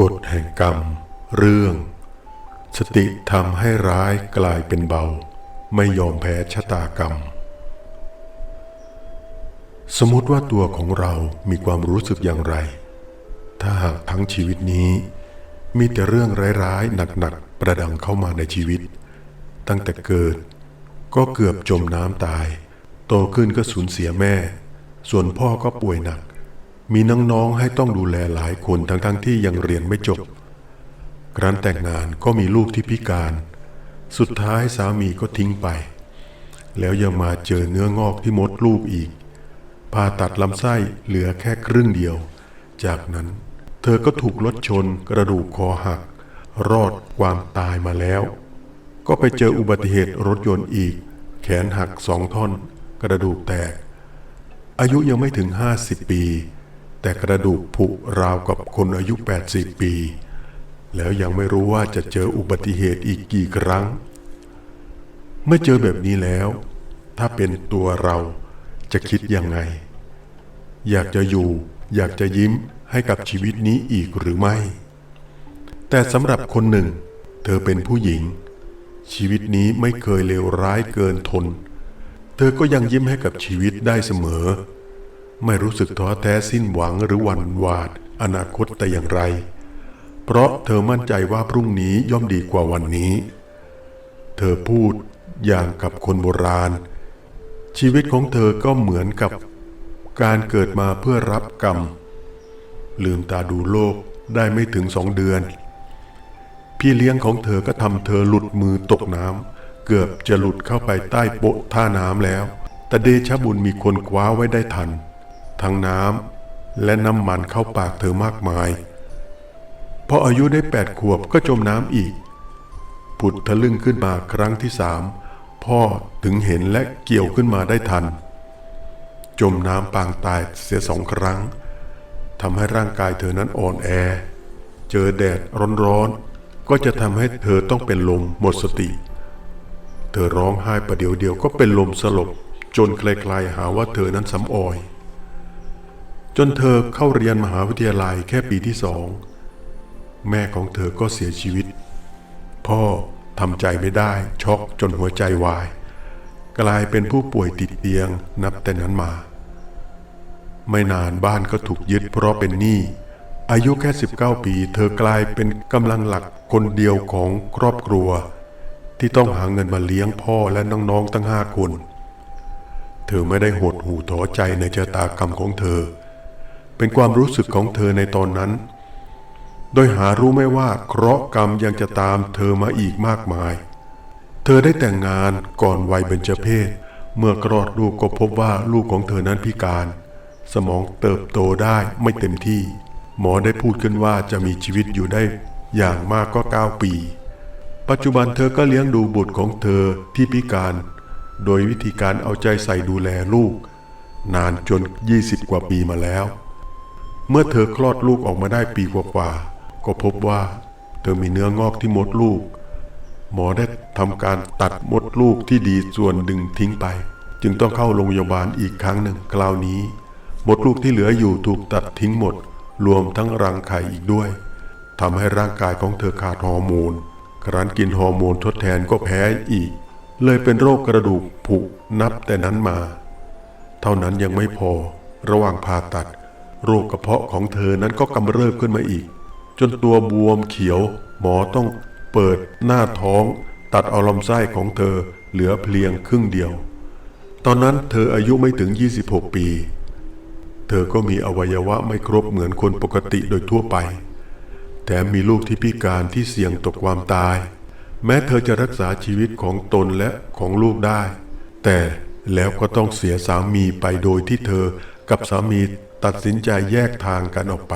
กฎแห่งกรรม เรื่อง สติทำให้ร้ายกลายเป็นเบา ไม่ยอมแพ้ชะตากรรม สมมติว่าตัวของเรามีความรู้สึกอย่างไร ถ้าหากทั้งชีวิตนี้ มีแต่เรื่องร้ายๆหนักๆประดังเข้ามาในชีวิต ตั้งแต่เกิด ก็เกือบจมน้ำตาย โตขึ้นก็สูญเสียแม่ ส่วนพ่อก็ป่วยหนัก มีน้องๆให้ต้องดูแลหลายคนทั้งๆที่ยังเรียนไม่จบ ครั้นแต่งงานก็มีลูกที่พิการ สุดท้ายสามีก็ทิ้งไป แล้วยังมาเจอเนื้องอกที่มดลูกอีก ผ่าตัดลำไส้เหลือแค่ครึ่งเดียว จากนั้น เธอก็ถูกรถชนกระดูกคอหัก รอดความตายมาแล้ว ก็ไปเจออุบัติเหตุรถยนต์อีก แขนหักสองท่อน กระดูกแตก อายุยังไม่ถึง50ปี แต่กระดูกผุราวกับคนอายุ 80 ปี แล้วยังไม่รู้ว่าจะเจออุบัติเหตุอีกกี่ครั้ง เมื่อเจอแบบนี้แล้ว ถ้าเป็นตัวเราจะคิดยังไง อยากจะอยู่ อยากจะยิ้มให้กับชีวิตนี้อีกหรือไม่ แต่สำหรับคนหนึ่ง เธอเป็นผู้หญิง ชีวิตนี้ไม่เคยเลวร้ายเกินทน เธอก็ยังยิ้มให้กับชีวิตได้เสมอ ไม่รู้สึกท้อแท้สิ้นหวังหรือหวั่นหวาด อนาคตแต่อย่างไร เพราะเธอมั่นใจว่าพรุ่งนี้ย่อมดีกว่าวันนี้ เธอพูดอย่างกับคนโบราณ ชีวิตของเธอก็เหมือนกับการเกิดมาเพื่อรับกรรม ลืมตาดูโลกได้ไม่ถึงสองเดือน พี่เลี้ยงของเธอก็ทำเธอหลุดมือตกน้ำเกือบจะหลุดเข้าไปใต้โป๊ะท่าน้ำแล้ว แต่เดชบุญมีคนคว้าไว้ได้ทัน ทั้งน้ำและน้ำมันเข้าปากเธอมากมาย พออายุได้แปดขวบก็จมน้ำอีก ผุดทะลึ่งขึ้นมาครั้งที่สามพ่อถึงเห็นและเกี่ยวขึ้นมาได้ทัน จมน้ำปางตายเสียสองครั้งทำให้ร่างกายเธอนั้นอ่อนแอ เจอแดดร้อนๆ ก็จะทำให้เธอต้องเป็นลมหมดสติ เธอร้องไห้ประเดี๋ยวเดียวก็เป็นลมสลบ จนใครๆหาว่าเธอนั้นสำออย จนเธอเข้าเรียนมหาวิทยาลัยแค่ปีที่สอง แม่ของเธอก็เสียชีวิต พ่อทำใจไม่ได้ช็อกจนหัวใจวาย กลายเป็นผู้ป่วยติดเตียงนับแต่นั้นมา ไม่นานบ้านก็ถูกยึดเพราะเป็นหนี้อายุแค่ 19 ปี เธอกลายเป็นกำลังหลักคนเดียวของครอบครัว ที่ต้องหาเงินมาเลี้ยงพ่อและน้องๆตั้งห้าคน เธอไม่ได้หดหูท้อใจในชะตากรรมของเธอ เป็นความรู้สึกของเธอในตอนนั้น โดยหารู้ไม่ว่าเคราะห์กรรมยังจะตามเธอมาอีกมากมาย เธอได้แต่งงานก่อนวัยเบญจเพศ เมื่อกรอดลูกก็พบว่าลูกของเธอนั้นพิการ สมองเติบโตได้ไม่เต็มที่ หมอได้พูดขึ้นว่าจะมีชีวิตอยู่ได้อย่างมากก็ 9 ปี ปัจจุบันเธอก็เลี้ยงดูบุตรของเธอที่พิการ โดยวิธีการเอาใจใส่ดูแลลูก นานจน 20 กว่าปีมาแล้ว เมื่อเธอคลอดลูกออกมาได้ปีกว่าๆก็พบว่า เธอมีเนื้องอกที่มดลูก หมอได้ทำการตัดมดลูกที่ดีส่วนดึงทิ้งไป จึงต้องเข้าโรงพยาบาลอีกครั้งหนึ่งคราวนี้ มดลูกที่เหลืออยู่ถูกตัดทิ้งหมด รวมทั้งรังไข่อีกด้วยทำให้ร่างกายของเธอขาดฮอร์โมนครั้นกินฮอร์โมนทดแทนก็แพ้อีก เลยเป็นโรคกระดูกผุนับแต่นั้นมา เท่านั้นยังไม่พอ ระหว่างผ่าตัด โรคกระเพาะของเธอนั้นก็กำเริบขึ้นมาอีก จนตัวบวมเขียว หมอต้องเปิดหน้าท้อง ตัดเอาลำไส้ของเธอเหลือเพียงครึ่งเดียว ตอนนั้นเธออายุไม่ถึง 26 ปี เธอก็มีอวัยวะไม่ครบเหมือนคนปกติโดยทั่วไป แถมมีลูกที่พิการที่เสี่ยงต่อความตาย แม้เธอจะรักษาชีวิตของตนและของลูกได้ แต่แล้วก็ต้องเสียสามีไปโดยที่เธอกับสามี ตัดสินใจแยกทางกันออกไป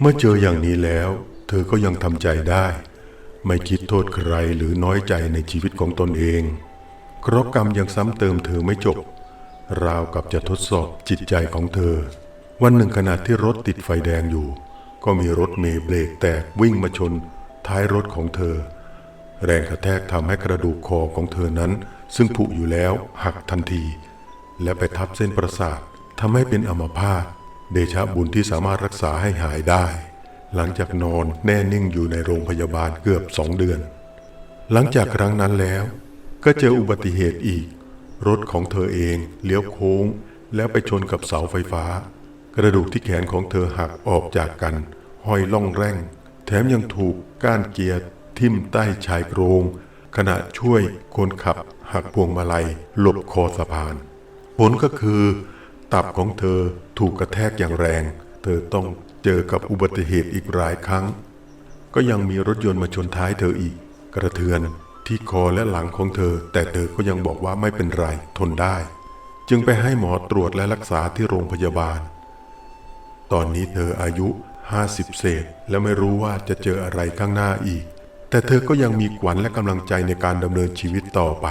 เมื่อเจออย่างนี้แล้ว เธอก็ยังทำใจได้ ไม่คิดโทษใครหรือน้อยใจในชีวิตของตนเองเคราะกรรมยังซ้ำเติมเธอไม่จบ ราวกับจะทดสอบจิตใจของเธอ วันหนึ่งขณะที่รถติดไฟแดงอยู่ ก็มีรถเมล์เบรกแตกวิ่งมาชน ท้ายรถของเธอ แรงกระแทกทำให้กระดูกคอของเธอนั้น ซึ่งผุอยู่แล้วหักทันที และไปทับเส้นประสาท ทำให้เป็นอัมพาตเดชะบุญที่สามารถรักษาให้หายได้ หลังจากนอนแน่นิ่งอยู่ในโรงพยาบาลเกือบสองเดือน หลังจากครั้งนั้นแล้วก็เจออุบัติเหตุอีก รถของเธอเองเลี้ยวโค้ง แล้วไปชนกับเสาไฟฟ้า กระดูกที่แขนของเธอหักออกจากกัน ห้อยล่องแร่ง แถมยังถูกก้านเกียร์ทิ่มใต้ชายโครง ขณะช่วยคนขับหักพวงมาลัยหลบคอสะพาน ผลก็คือ ตับของเธอถูกกระแทกอย่างแรง เธอต้องเจอกับอุบัติเหตุอีกหลายครั้ง ก็ยังมีรถยนต์มาชนท้ายเธออีก กระเทือนที่คอและหลังของเธอ แต่เธอก็ยังบอกว่าไม่เป็นไรทนได้ จึงไปให้หมอตรวจและรักษาที่โรงพยาบาล ตอนนี้เธออายุ 50 เศษ และไม่รู้ว่าจะเจออะไรข้างหน้าอีก แต่เธอก็ยังมีขวัญและกำลังใจในการดำเนินชีวิตต่อไป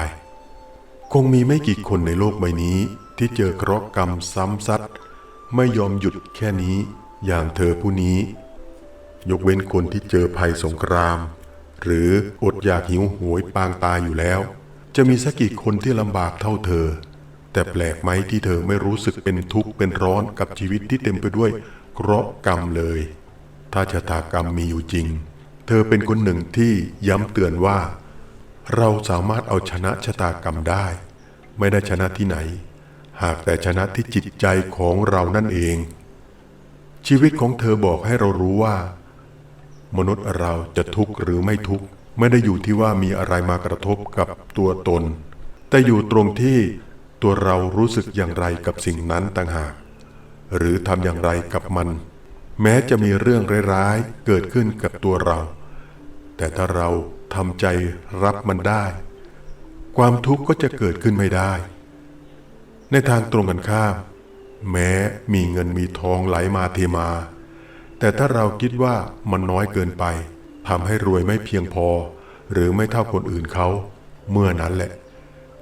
คงมีไม่กี่คนในโลกใบนี้ ที่เจอเคราะห์กรรมซ้ำซัดไม่ยอมหยุดแค่นี้อย่างเธอผู้นี้ ยกเว้นคนที่เจอภัยสงคราม หรืออดอยากหิวโหวยปางตายอยู่แล้ว จะมีสักกี่คนที่ลำบากเท่าเธอ แต่แปลกไหมที่เธอไม่รู้สึกเป็นทุกข์เป็นร้อนกับชีวิตที่เต็มไปด้วยเคราะห์กรรมเลย ถ้าชะตากรรมมีอยู่จริง เธอเป็นคนหนึ่งที่ย้ำเตือนว่า เราสามารถเอาชนะชะตากรรมได้ ไม่ได้ชนะที่ไหน หากแต่ชนะที่จิตใจของเรานั่นเอง ชีวิตของเธอบอกให้เรารู้ว่า มนุษย์เราจะทุกข์หรือไม่ทุกข์ไม่ได้อยู่ที่ว่ามีอะไรมากระทบกับตัวตน แต่อยู่ตรงที่ตัวเรารู้สึกอย่างไรกับสิ่งนั้นต่างหาก หรือทำอย่างไรกับมัน แม้จะมีเรื่องร้ายๆเกิดขึ้นกับตัวเรา แต่ถ้าเราทำใจรับมันได้ ความทุกข์ก็จะเกิดขึ้นไม่ได้ ในทางตรงกันข้ามแม้มีเงินมีทองไหลมาเทมา แต่ถ้าเราคิดว่ามันน้อยเกินไปทำให้รวยไม่เพียงพอ หรือไม่เท่าคนอื่นเขา เมื่อนั้นแหละ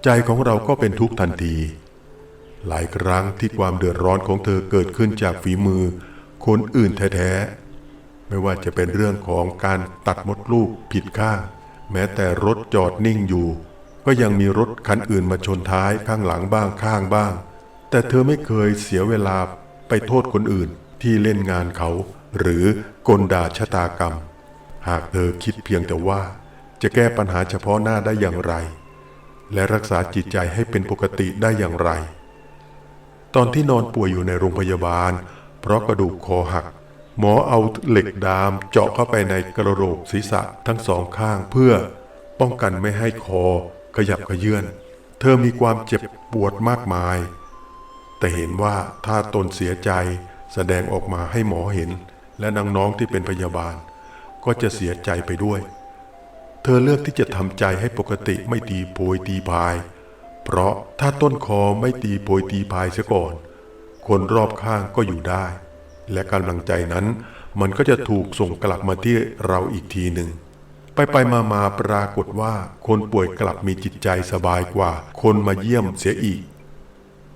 ใจของเราก็เป็นทุกข์ทันที หลายครั้งที่ความเดือดร้อนของเธอเกิดขึ้นจากฝีมือ คนอื่นแท้ๆไม่ว่าจะเป็นเรื่องของการตัดมดลูกผิดข้าง แม้แต่รถจอดนิ่งอยู่ ก็ยังมีรถคันอื่นมาชนท้ายข้างหลังบ้างข้างบ้าง แต่เธอไม่เคยเสียเวลาไปโทษคนอื่นที่เล่นงานเขา หรือกลด่าชะตากรรม หากเธอคิดเพียงแต่ว่า จะแก้ปัญหาเฉพาะหน้าได้อย่างไร และรักษาจิตใจให้เป็นปกติได้อย่างไร ตอนที่นอนป่วยอยู่ในโรงพยาบาล เพราะกระดูกคอหัก หมอเอาเหล็กดามเจาะเข้าไปในกระโหลกศีรษะทั้งสองข้างเพื่อป้องกันไม่ให้คอ ขยับขยื่นเธอมีความเจ็บปวดมากมาย แต่เห็นว่าถ้าตนเสียใจแสดงออกมาให้หมอเห็น และนางน้องที่เป็นพยาบาล ก็จะเสียใจไปด้วย เธอเลือกที่จะทำใจให้ปกติไม่ตีโพยตีพาย เพราะถ้าต้นคอไม่ตีโพยตีพายเสียก่อน คนรอบข้างก็อยู่ได้ และกำลังใจนั้นมันก็จะถูกส่งกลับมาที่เราอีกทีหนึ่ง ไปไปมามาปรากฏว่า คนป่วยกลับมีจิตใจสบายกว่า คนมาเยี่ยมเสียอีก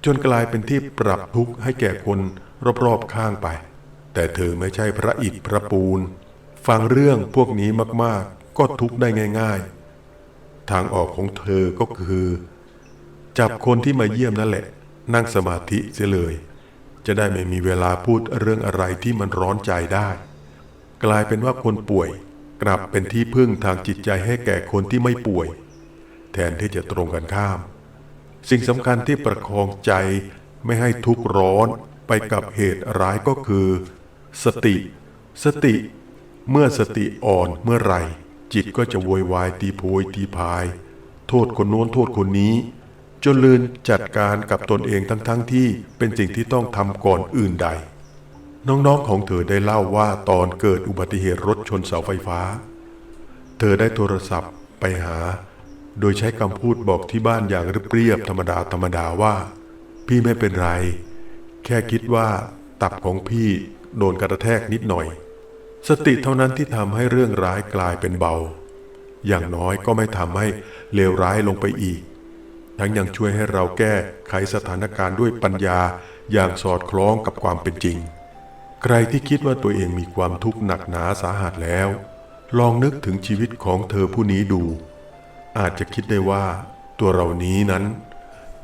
จนกลายเป็นที่ปรับทุกข์ให้แก่คนรอบๆข้างไป แต่เธอไม่ใช่พระอิฐพระปูน ฟังเรื่องพวกนี้มากๆ ก็ทุกข์ได้ง่าย ๆ ทางออกของเธอก็คือ จับคนที่มาเยี่ยมนั่นแหละ นั่งสมาธิเสียเลย จะได้ไม่มีเวลาพูดเรื่องอะไรที่มันร้อนใจได้ กลายเป็นว่าคนป่วย กลับเป็นที่พึ่งทางจิตใจให้แก่คนที่ไม่ป่วย แทนที่จะตรงกันข้าม สิ่งสำคัญที่ประคองใจไม่ให้ทุกข์ร้อนไปกับเหตุร้ายก็คือ สติ สติ เมื่อสติอ่อนเมื่อไหร่ จิตก็จะโวยวายตีโพยตีพาย โทษคนโน้นโทษคนนี้ จนลืนจัดการกับตนเองทั้งๆทที่เป็นสิ่งที่ต้องทำก่อนอื่นใด น้องๆของเธอได้เล่าว่าตอนเกิดอุบัติเหตุรถชนเสาไฟฟ้า เธอได้โทรศัพท์ไปหา โดยใช้คำพูดบอกที่บ้านอย่างเรียบๆธรรมดาธรรมดาว่า พี่ไม่เป็นไร แค่คิดว่าตับของพี่โดนกระแทกนิดหน่อย สติเท่านั้นที่ทำให้เรื่องร้ายกลายเป็นเบา อย่างน้อยก็ไม่ทำให้เลวร้ายลงไปอีก ทั้งยังช่วยให้เราแก้ไขสถานการณ์ด้วยปัญญาอย่างสอดคล้องกับความเป็นจริง ใครที่คิดว่าตัวเองมีความทุกข์หนักหนาสาหัสแล้ว ลองนึกถึงชีวิตของเธอผู้นี้ดู อาจจะคิดได้ว่า ตัวเรานี้นั้น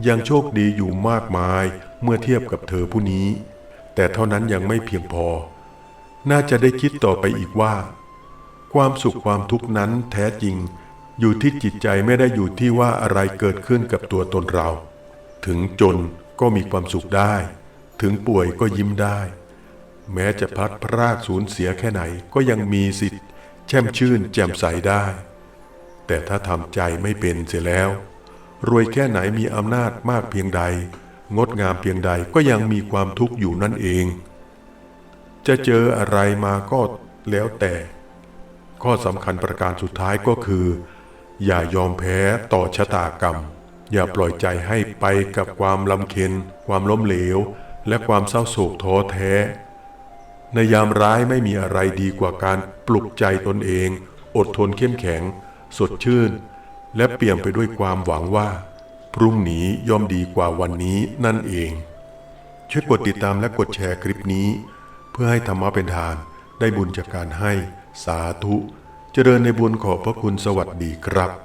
ยังโชคดีอยู่มากมายเมื่อเทียบกับเธอผู้นี้ แต่เท่านั้นยังไม่เพียงพอ น่าจะได้คิดต่อไปอีกว่า ความสุขความทุกข์นั้นแท้จริง อยู่ที่จิตใจไม่ได้อยู่ที่ว่าอะไรเกิดขึ้นกับตัวตนเรา ถึงจนก็มีความสุขได้ ถึงป่วยก็ยิ้มได้ แม้จะพัดพรากสูญเสียแค่ไหนก็ยังมีสิทธิ์ แช่มชื่นแจ่มใสได้ แต่ถ้าทำใจไม่เป็นเสียแล้ว รวยแค่ไหนมีอำนาจมากเพียงใด งดงามเพียงใดก็ยังมีความทุกข์อยู่นั่นเอง จะเจออะไรมาก็แล้วแต่ ข้อสำคัญประการสุดท้ายก็คือ อย่ายอมแพ้ต่อชะตากรรม อย่าปล่อยใจให้ไปกับความลำเค็ญความล้มเหลว และความเศร้าโศกท้อแท้ ในยามร้ายไม่มีอะไรดีกว่าการปลุกใจตนเอง อดทนเข้มแข็ง สดชื่น และเปี่ยมไปด้วยความหวังว่า พรุ่งนี้ย่อมดีกว่าวันนี้นั่นเอง ช่วยกดติดตามและกดแชร์คลิปนี้ เพื่อให้ธรรมะเป็นทานได้บุญจากการให้ สาธุ เจริญในบุญขอบพระคุณสวัสดีครับ